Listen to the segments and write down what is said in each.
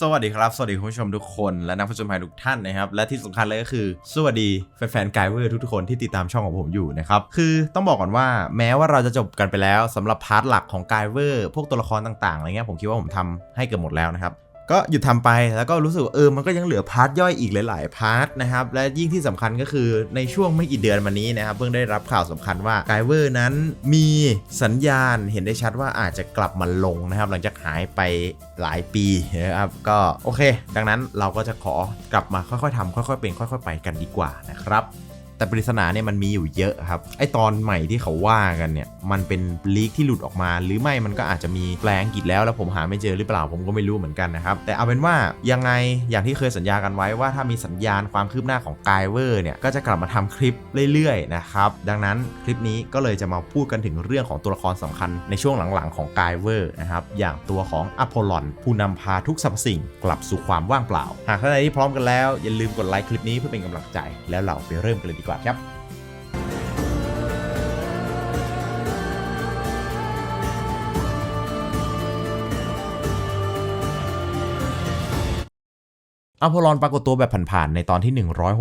สวัสดีครับ สวัสดีคุณผู้ชมทุกคนและนักผจญภัยทุกท่านนะครับ และที่สำคัญเลยก็คือ สวัสดีแฟนๆไกเวอร์ทุกๆคนที่ติดตามช่องของผมอยู่นะครับ คือต้องบอกก่อนว่าแม้ว่าเราจะจบกันไปแล้วสำหรับพาร์ทหลักของไกเวอร์พวกตัวละครต่างๆอะไรเงี้ยผมคิดว่าผมทำให้เกือบหมดแล้วนะครับ ก็หยุดทำไปแล้วก็รู้สึกว่าเออมันก็ยังเหลือพาร์ทย่อยอีกหลาย ๆ พาร์ทนะครับ และยิ่งที่สำคัญก็คือในช่วงไม่กี่เดือนมานี้นะครับ เพิ่งได้รับข่าวสำคัญว่าไกเวอร์นั้นมีสัญญาณเห็นได้ชัดว่าอาจจะกลับมาลงนะครับ หลังจากหายไปหลายปีนะครับก็โอเค ดังนั้นเราก็จะขอกลับมาค่อย ๆทำค่อย ๆ เป็นค่อย ๆ ไปกันดีกว่านะครับ แต่ปริศนาเนี่ยมันมีอยู่เยอะครับ ไอตอนใหม่ที่เขาว่ากันเนี่ย มันเป็นลีกที่หลุดออกมา หรือไม่มันก็อาจจะมีแปลอังกฤษแล้วแล้วผมหาไม่เจอหรือเปล่าผมก็ไม่รู้เหมือนกันนะครับ แต่เอาเป็นว่ายังไงอย่างที่เคยสัญญากันไว้ว่าถ้ามีสัญญาณความคืบหน้าของกายเวอร์เนี่ยก็จะกลับมาทำคลิปเรื่อยๆนะครับดังนั้นคลิปนี้ก็เลยจะมาพูดกันถึงเรื่องของตัวละครสำคัญในช่วงหลังๆของกายเวอร์นะครับอย่างตัวของอพอลลอนผู้นำพาทุกสรรพสิ่งกลับสู่ความว่างเปล่า หากท่านใดที่พร้อมกันแล้วอย่าลืมกดไลค์คลิปนี้เพื่อเป็นกำลังใจแล้วเราไปเริ่มกันเลยดีกว่าครับอัพพลอนปรากฏตัวแบบผ่านๆในตอนที่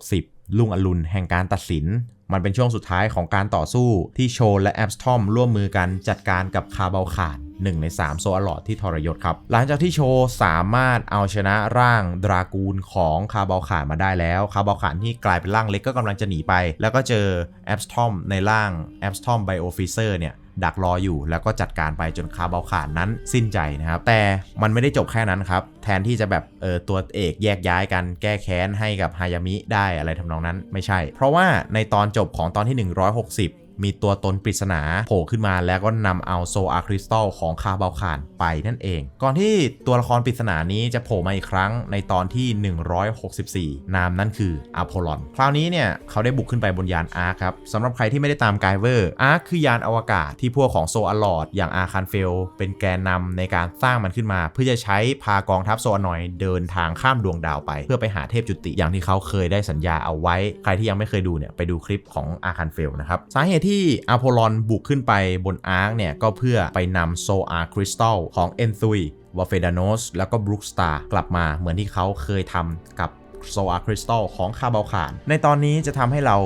160 ลุงอรุณแห่งการตัดสิน มันเป็นช่วงสุดท้ายของการต่อสู้ที่โชและแอปสตอมร่วมมือกันจัดการกับคาเบาขาด 1 ใน 3 โซอลอดที่ทรยศครับ หลังจากที่โชสามารถเอาชนะร่างดรากูนของคาบาขานมาได้แล้ว คาบาขานที่กลายเป็นร่างเล็กก็กำลังจะหนีไป แล้วก็เจอแอปสตอมในร่างแอปสตอมไบโอฟิเซอร์เนี่ยดักรออยู่แล้วก็จัดการไปจนคาเบาขานนั้นสิ้นใจนะครับ แต่มันไม่ได้จบแค่นั้นครับ แทนที่จะแบบเออตัวเอกแยกย้ายกันแก้แค้นให้กับฮายามิได้อะไรทำนองนั้นไม่ใช่ เพราะว่าในตอนจบของตอนที่ 160 มีตัวตนปริศนาโผล่ขึ้นมาแล้วก็นำเอาโซอาคริสตัลของคาร์เบลคานไปนั่นเอง ก่อนที่ตัวละครปริศนานี้จะโผล่มาอีกครั้งในตอนที่ 164 นามนั่นคืออพอลลอน คราวนี้เนี่ยเขาได้บุกขึ้นไปบนยานอาร์ครับสำหรับใครที่ไม่ได้ตามไกเวอร์อาร์คือยานอวกาศที่พวกของโซอลอดอย่างอาคันเฟล เป็นแกนนำในการสร้างมันขึ้นมา เพื่อจะใช้พากองทัพโซอนอยเดินทางข้ามดวงดาวไป เพื่อไปหาเทพจุติอย่างที่เขาเคยได้สัญญาเอาไว้ ใครที่ยังไม่เคยดูเนี่ยไปดูคลิปของอาคันเฟลนะครับสาเหตุที่อพอลลอนบุกขึ้นไปบนอาร์คเนี่ยก็เพื่อไปนำโซอาร์คริสตัลของเอนซุยวาเฟดานอสแล้วก็บรูคสตาร์กลับมาเหมือนที่เขาเคยทำกับโซอาร์คริสตัลของคาร์บาลขาน ในตอนนี้จะทำให้เรา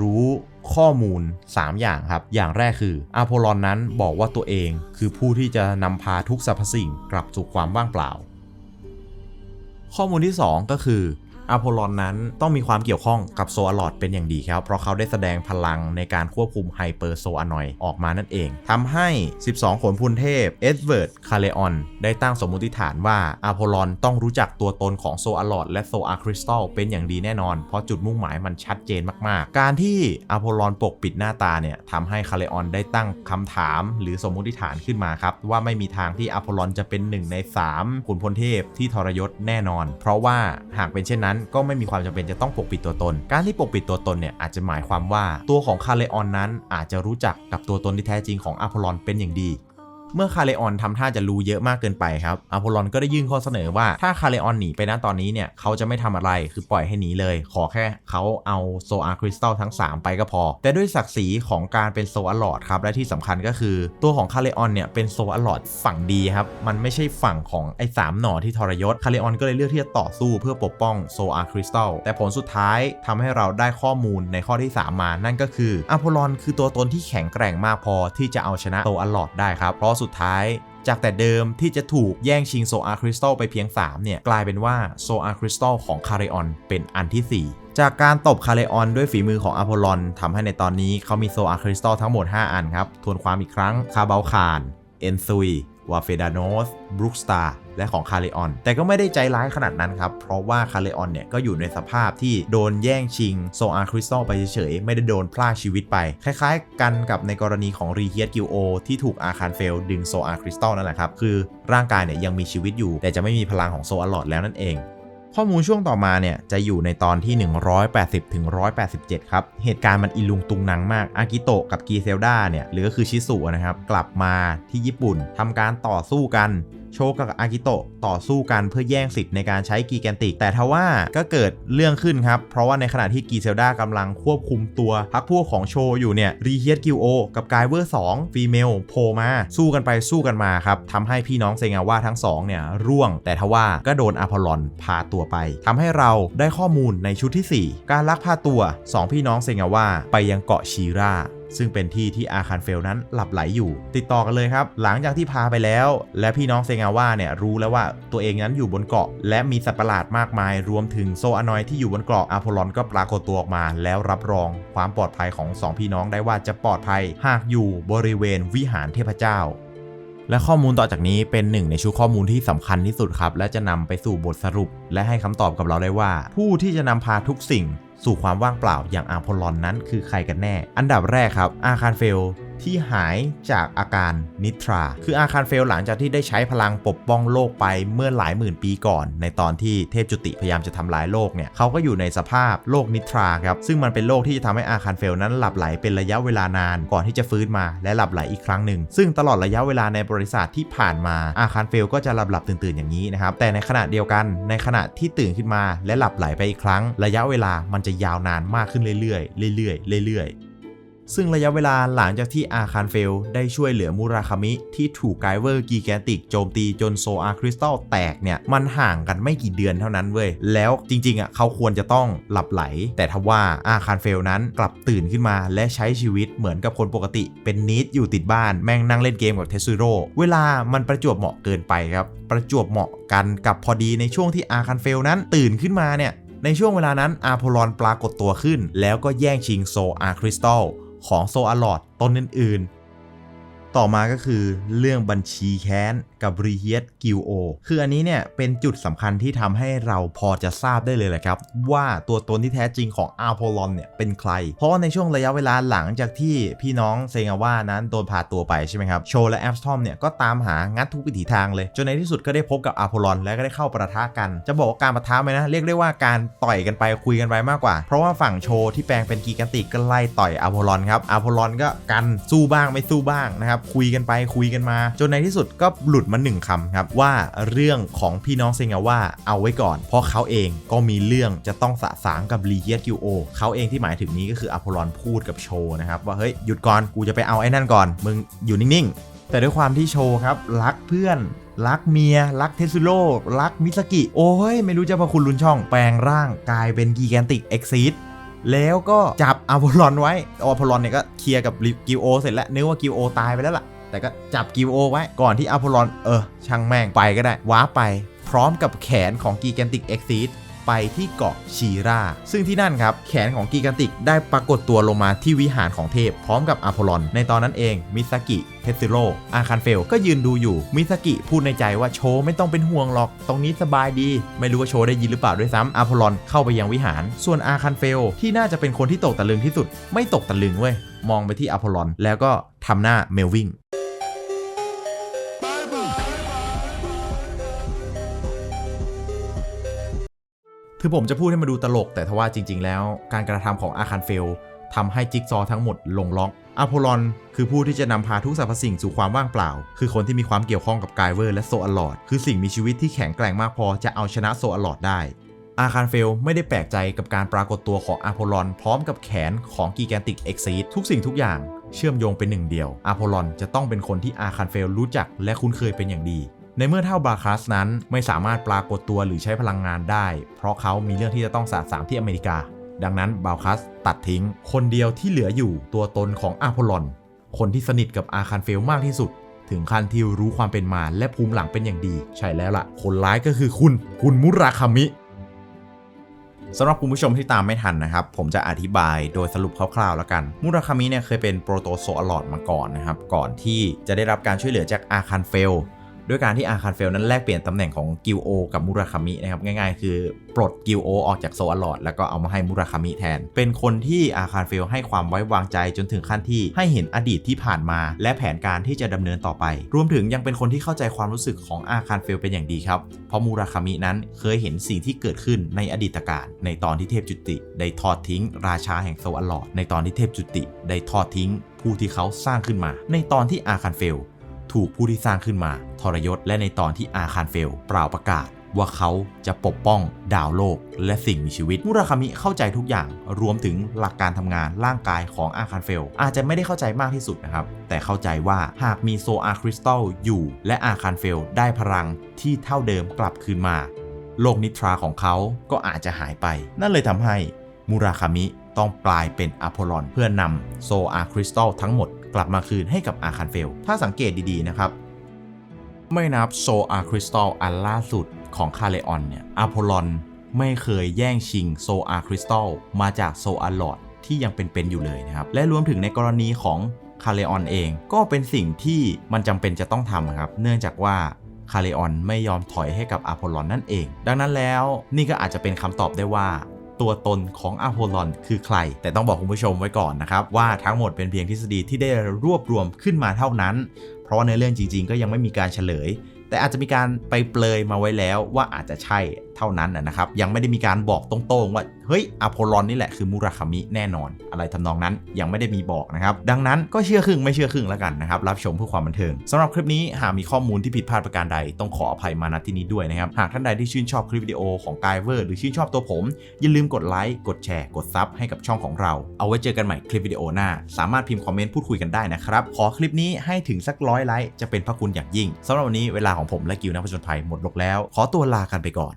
รู้ข้อมูล 3 อย่างครับ อย่างแรกคืออาโพลอนนั้นบอกว่าตัวเองคือผู้ที่จะนำพาทุกสรรพสิ่งกลับสู่ความว่างเปล่า ข้อมูลที่ 2 ก็คือ อพอลอนนั้นต้องมีความเกี่ยวข้องกับโซอลอดเป็นอย่างดีครับ เพราะเขาได้แสดงพลังในการควบคุมไฮเปอร์โซอานอยออกมานั่นเองทำให้ 12 ขนพุนเทพ เอ็ดเวิร์ด คาเลออน ได้ตั้งสมมติฐานว่าอพอลอนต้องรู้จักตัวตนของโซอลอดและโซอาคริสตัลเป็นอย่างดีแน่นอน เพราะจุดมุ่งหมายมันชัดเจนมากๆ การที่อพอลอนปกปิดหน้าตาเนี่ยทำให้คาเลออนได้ตั้งคำถาม หรือสมมติฐานขึ้นมาครับว่าไม่มีทางที่อพอลอนจะเป็นหนึ่งใน3ขุนพลเทพที่ทรยศแน่นอน เพราะว่าหากเป็นเช่นนั้นก็ไม่มีความจำเป็นจะต้องปกปิดตัวตน การที่ปกปิดตัวตนเนี่ยอาจจะหมายความว่าตัวของคาเลออนนั้นอาจจะรู้จักกับตัวตนที่แท้จริงของอพอลอนเป็นอย่างดี เมื่อคาเลออนทำท่าจะรู้เยอะมากเกินไปครับอพอลอนก็ได้ยื่นข้อเสนอว่าถ้าคาเลออนหนีไปณตอนนี้เนี่ยเขาจะไม่ทำอะไรคือปล่อยให้หนีเลย ขอแค่เขาเอาโซอาร์คริสตัลทั้ง 3 ไปก็พอ แต่ด้วยศักดิ์ศรีของการเป็นโซอาร์ลอดครับและที่สำคัญก็คือตัวของคาเลออนเนี่ยเป็นโซอาร์ลอดฝั่งดีครับมันไม่ใช่ฝั่งของไอ้สามหน่อที่ทรยศคาเลออนก็เลยเลือกที่จะต่อสู้เพื่อปกป้องโซอาร์คริสตัลแต่ผลสุดท้ายทำให้เราได้ข้อมูลในข้อที่ 3 มานั่นก็คืออพอลอนคือตัวตนที่แข็งแกร่งมากพอที่จะเอาชนะโซอาร์ลอดได้ครับเพราะสุดท้าย จากแต่เดิมที่จะถูกแย่งชิงโซอาร์คริสตัลไปเพียง 3 เนี่ย กลายเป็นว่าโซอาร์คริสตัลของคาริออนเป็นอันที่ 4จากการตบคาริออนด้วยฝีมือของอพอลอนทำให้ในตอนนี้เขามีโซอาคริสตัลทั้งหมด 5 อันครับ ทวนความอีกครั้ง คาเบลคาน เอนซุย วาเฟดานอสบรูคสตาร์และของคาเลออน แต่ก็ไม่ได้ใจร้ายขนาดนั้นครับ เพราะว่าคาเลออนเนี่ยก็อยู่ในสภาพที่โดนแย่งชิงโซอาร์คริสตัลไปเฉยๆ ไม่ได้โดนพลากชีวิตไป คล้ายๆ กันกับในกรณีของรีเฮียสกิโอที่ถูกอาคารเฟล ดึงโซอาร์คริสตัลนั่นแหละครับ คือร่างกายเนี่ยยังมีชีวิตอยู่ แต่จะไม่มีพลังของโซอาร์ลอดแล้วนั่นเอง ข้อมูลช่วงต่อมาเนี่ยจะอยู่ในตอนที่ 180ถึง187 ครับ เหตุการณ์มันอิลุงตุงนังมาก อากิโตะกับกีเซลดาเนี่ยหรือก็คือชิสุนะครับกลับมาที่ญี่ปุ่นทำการต่อสู้กัน โชกับอากิโตะต่อสู้กันเพื่อแย่งสิทธิ์ในการใช้กีแกนติก แต่ทว่าก็เกิดเรื่องขึ้นครับ เพราะว่าในขณะที่กีเซลดากำลังควบคุมตัวพักพวกของโชอยู่เนี่ยรีเฮียสกิวโอกับกายเวอร์2ฟีเมลโผล่มา สู้กันไปสู้กันมาครับทำให้พี่น้องเซงาว่าทั้งสองเนี่ยร่วง แต่ทว่าก็โดนอาพอลอนพาตัวไปทำให้เราได้ข้อมูลในชุดที่ 4 การลักพาตัว 2 พี่น้องเซงาว่าไปยังเกาะชีรา ซึ่งเป็นที่ที่อาคารเฟลนั้นหลับไหลอยู่ ติดต่อกันเลยครับ หลังจากที่พาไปแล้ว และพี่น้องเซงาว่าเนี่ยรู้แล้วว่าตัวเองนั้นอยู่บนเกาะ และมีสัตว์ประหลาดมากมาย รวมถึงโซอานอยที่อยู่บนเกาะอาโพลอนก็ปรากฏตัวออกมา แล้วรับรองความปลอดภัยของสองพี่น้องได้ว่าจะปลอดภัย หากอยู่บริเวณวิหารเทพเจ้าและข้อมูลต่อจากนี้เป็นหนึ่งในชุดข้อมูลที่สำคัญที่สุดครับ และจะนำไปสู่บทสรุป และให้คำตอบกับเราได้ว่า ผู้ที่จะนำพาทุกสิ่ง สู่ความว่างเปล่าอย่างอาโพลอนนั้นคือใครกันแน่ อันดับแรกครับอาคารเฟล ที่หายจากอาการนิทรา คืออาคารเฟลหลังจากที่ได้ใช้พลังปกป้องโลกไปเมื่อหลายหมื่นปีก่อน ในตอนที่เทพจุติพยายามจะทำลายโลกเนี่ยเขาก็อยู่ในสภาพโลกนิทราครับ ซึ่งมันเป็นโลกที่จะทำให้อาคารเฟลนั้นหลับไหลเป็นระยะเวลานานก่อนที่จะฟื้นมาและหลับไหลอีกครั้งหนึ่ง ซึ่งตลอดระยะเวลาในบริษัทที่ผ่านมาอาคารเฟลก็จะหลับหลับตื่นตื่นอย่างนี้นะครับ แต่ในขณะเดียวกันในขณะที่ตื่นขึ้นมาและหลับไหลไปอีกครั้ง ระยะเวลามันจะยาวนานมากขึ้นเรื่อยๆเรื่อยๆเรื่อยๆ ซึ่งระยะเวลาหลังจากที่อาคารเฟลได้ช่วยเหลือมูราคามิที่ถูกไกเวอร์กีแกนติกโจมตีจนโซอาคริสตัลแตกเนี่ยมันห่างกันไม่กี่เดือนเท่านั้นเว้ย แล้วจริงๆอะเขาควรจะต้องหลับไหล แต่ทว่าอาคารเฟลนั้นกลับตื่นขึ้นมาและใช้ชีวิตเหมือนกับคนปกติ เป็นนิดอยู่ติดบ้านแม่งนั่งเล่นเกมกับเทส u โร่เวลามันประจวบเหมาะเกินไปครับประจวบเหมาะกันกับพอดีในช่วงที่อาคารเฟลนั้นตื่นขึ้นมาเนี่ยในช่วงเวลานั้นอาโพลอนปรากฏตัวขึ้น แล้วก็แย่งชิงโซอาคริสตัล ของโซอาลอดตนอื่น ต่อมาก็คือเรื่องบัญชีแค้นกับรีเฮียสกิลโอคืออันนี้เนี่ยเป็นจุดสำคัญที่ทำให้เราพอจะทราบได้เลยแหละครับ ว่าตัวตนที่แท้จริงของอาโพลอนเนี่ยเป็นใคร เพราะในช่วงระยะเวลาหลังจากที่พี่น้องเซงาว่านั้นโดนพาตัวไปใช่ไหมครับ โชและแอฟสทอมเนี่ยก็ตามหางัดทุกวิถีทางเลย จนในที่สุดก็ได้พบกับอาโพลอนและก็ได้เข้าประทะกัน จะบอกว่าการประทะไหมนะเรียกได้ว่าการต่อยกันไปคุยกันไปมากกว่า เพราะว่าฝั่งโชที่แปลงเป็นกีกันติกก็ไล่ต่อยอาโพลอนครับอาโพลอนก็กันสู้บ้างไม่สู้บ้างนะครับคุยกันไปคุยกันมา จนในที่สุดก็หลุดมาหนึ่งคำครับว่าเรื่องของพี่น้องเซงาว่าเอาไว้ก่อน เพราะเขาเองก็มีเรื่องจะต้องสะสางกับลีเฮียกิโอเขาเองที่หมายถึงนี้ก็คืออพอลอนพูดกับโชนะครับว่าเฮ้ยหยุดก่อนกูจะไปเอาไอ้นั่นก่อน มึงอยู่นิ่งๆ แต่ด้วยความที่โชครับรักเพื่อนรักเมีย รักเทสุโร่รักมิสกิ โอ้ย ไม่รู้จะพะคุณลุนช่องแปลงร่างกลายเป็นกีแกนติกเอ็กซีด แล้วก็จับอพอลอนไว้อพอลอนเนี่ยก็เคลียร์กับกิโอเสร็จแล้วนึกว่ากิโอตายไปแล้วล่ะ แต่ก็จับกิโอไว้ก่อนที่อพอลอนเออช่างแม่งไปก็ได้ว้าไปพร้อมกับแขนของกีแกนติกเอ็กซีด ไปที่เกาะชีราซึ่งที่นั่นครับแขนของกีกันติกได้ปรากฏตัวลงมาที่วิหารของเทพ พร้อมกับอพอลอน ในตอนนั้นเองมิซากิเทสซิโรอาคันเฟลก็ยืนดูอยู่มิซากิพูดในใจว่าโชไม่ต้องเป็นห่วงหรอก ตรงนี้สบายดี ไม่รู้ว่าโชได้ยินหรือเปล่าด้วยซ้ำอาพอลอนเข้าไปยังวิหาร ส่วนอาคันเฟลที่น่าจะเป็นคนที่ตกตะลึงที่สุด ไม่ตกตะลึงเว้ยมองไปที่อาพอลอนแล้วก็ทำหน้าเมลวิง คือผมจะพูดให้มาดูตลก แต่ทว่าจริง ๆ แล้ว การกระทำของอาคารเฟลทำให้จิ๊กซอทั้งหมดลงล็อกอโพลอนคือผู้ที่จะนำพาทุกสรรพสิ่งสู่ความว่างเปล่า คือคนที่มีความเกี่ยวข้องกับไกเวอร์และโซอลอด คือสิ่งมีชีวิตที่แข็งแกร่งมากพอจะเอาชนะโซอลอดได้ อาคารเฟลไม่ได้แปลกใจกับการปรากฏตัวของอาโพลอน พร้อมกับแขนของกีแกนติกเอ็กซีทุกสิ่งทุกอย่างเชื่อมโยงเป็นหนึ่งเดียวอาโพลอนจะต้องเป็นคนที่อาคารเฟลรู้จักและคุ้นเคยเป็นอย่างดี ในเมื่อเท่าบาคลัสนั้นไม่สามารถปรากฏตัวหรือใช้พลังงานได้ เพราะเขามีเรื่องที่จะต้องสาสางที่อเมริกา ดังนั้นบาคัสตัดทิ้ง คนเดียวที่เหลืออยู่ตัวตนของอาโพลอน คนที่สนิทกับอาคารเฟลมากที่สุด ถึงขั้นที่รู้ความเป็นมาและภูมิหลังเป็นอย่างดี ใช่แล้วล่ะ คนร้ายก็คือคุณ คุณมุราคามิสำหรับคุณผู้ชมที่ตามไม่ทันนะครับ ผมจะอธิบายโดยสรุปคร่าวๆแล้วกัน มุราคามิเนี่ยเคยเป็นโปรโตโซอลอดมาก่อนนะครับ ก่อนที่จะได้รับการช่วยเหลือจากอาคารเฟล ด้วยการที่อาคารเฟลนั้นแลกเปลี่ยนตำแหน่งของกิลโอกับมุราคามินะครับง่ายๆ คือปลดกิลโอออกจากโซอลอดแล้วก็เอามาให้มุราคามิแทน เป็นคนที่อาคารเฟลให้ความไว้วางใจจนถึงขั้นที่ให้เห็นอดีตที่ผ่านมา และแผนการที่จะดำเนินต่อไป รวมถึงยังเป็นคนที่เข้าใจความรู้สึกของอาคารเฟลเป็นอย่างดีครับ เพราะมุราคามินั้นเคยเห็นสิ่งที่เกิดขึ้นในอดีตการในตอนที่เทพจุติได้ทอดทิ้ง ราชาแห่งโซอลอดในตอนที่เทพจุติได้ทอดทิ้ง ผู้ที่เขาสร้างขึ้นมา ในตอนที่อาคารเฟล ถูกผู้ที่สร้างขึ้นมา ทรยศและในตอนที่อาคารเฟลเปล่าประกาศ ว่าเขาจะปกป้อง ดาวโลก และสิ่งมีชีวิต มุราคามิเข้าใจทุกอย่างรวมถึงหลักการทำงานร่างกายของอาคารเฟล อาจจะไม่ได้เข้าใจมากที่สุดนะครับ แต่เข้าใจว่าหากมีโซอาคริสตัลอยู่ และอาคารเฟลได้พลังที่เท่าเดิมกลับคืนมา โลกนิทราของเขาก็อาจจะหายไป นั่นเลยทำให้มูราคามิ ต้องกลายเป็นอโพลอนเพื่อนำโซอาคริสตัลทั้งหมดกลับมาคืนให้กับอาคารเฟล ถ้าสังเกตดีๆนะครับ ไม่นับโซอาคริสตัลอันล่าสุดของคาเลออนเนี่ยอโพลอนไม่เคยแย่งชิงโซอาคริสตัลมาจากโซอาลอดที่ยังเป็นๆอยู่เลยนะครับ และรวมถึงในกรณีของคาเลออนเองก็เป็นสิ่งที่มันจำเป็นจะต้องทำครับ เนื่องจากว่าคาเลออนไม่ยอมถอยให้กับอโพลอนนั่นเอง ดังนั้นแล้วนี่ก็อาจจะเป็นคำตอบได้ว่า ตัวตนของอโพลอนคือใคร แต่ต้องบอกคุณผู้ชมไว้ก่อนนะครับ ว่าทั้งหมดเป็นเพียงทฤษฎีที่ได้รวบรวมขึ้นมาเท่านั้น เพราะว่าในเรื่องจริง ๆ ก็ยังไม่มีการเฉลย แต่อาจจะมีการไปเปลยมาไว้แล้วว่าอาจจะใช่ เท่านั้นนะครับ ยังไม่ได้มีการบอกตรงๆว่า เฮ้ยอโพลอนนี่แหละคือมูราคามิแน่นอน อะไรทำนองนั้นยังไม่ได้มีบอกนะครับ ดังนั้นก็เชื่อครึ่งไม่เชื่อครึ่งแล้วกันนะครับ รับชมเพื่อความบันเทิงสำหรับคลิปนี้หากมีข้อมูลที่ผิดพลาดประการใด ต้องขออภัยมาณที่นี้ด้วยนะครับ หากท่านใดที่ชื่นชอบคลิปวิดีโอของกายเวอร์หรือชื่นชอบตัวผม อย่าลืมกดไลค์กดแชร์กดซับให้กับช่องของเรา เอาไว้เจอกันใหม่คลิปวิดีโอหน้า สามารถพิมพ์คอมเมนต์พูดคุยกันได้นะครับขอคลิปนี้ให้ถึงสักร้อยไลค์จะเป็นพระคุณอย่างยิ่งสำหรับวันนี้เวลาของผมและกิวนักผจญภัยหมดลงแล้ว ขอตัวลากันไปก่อน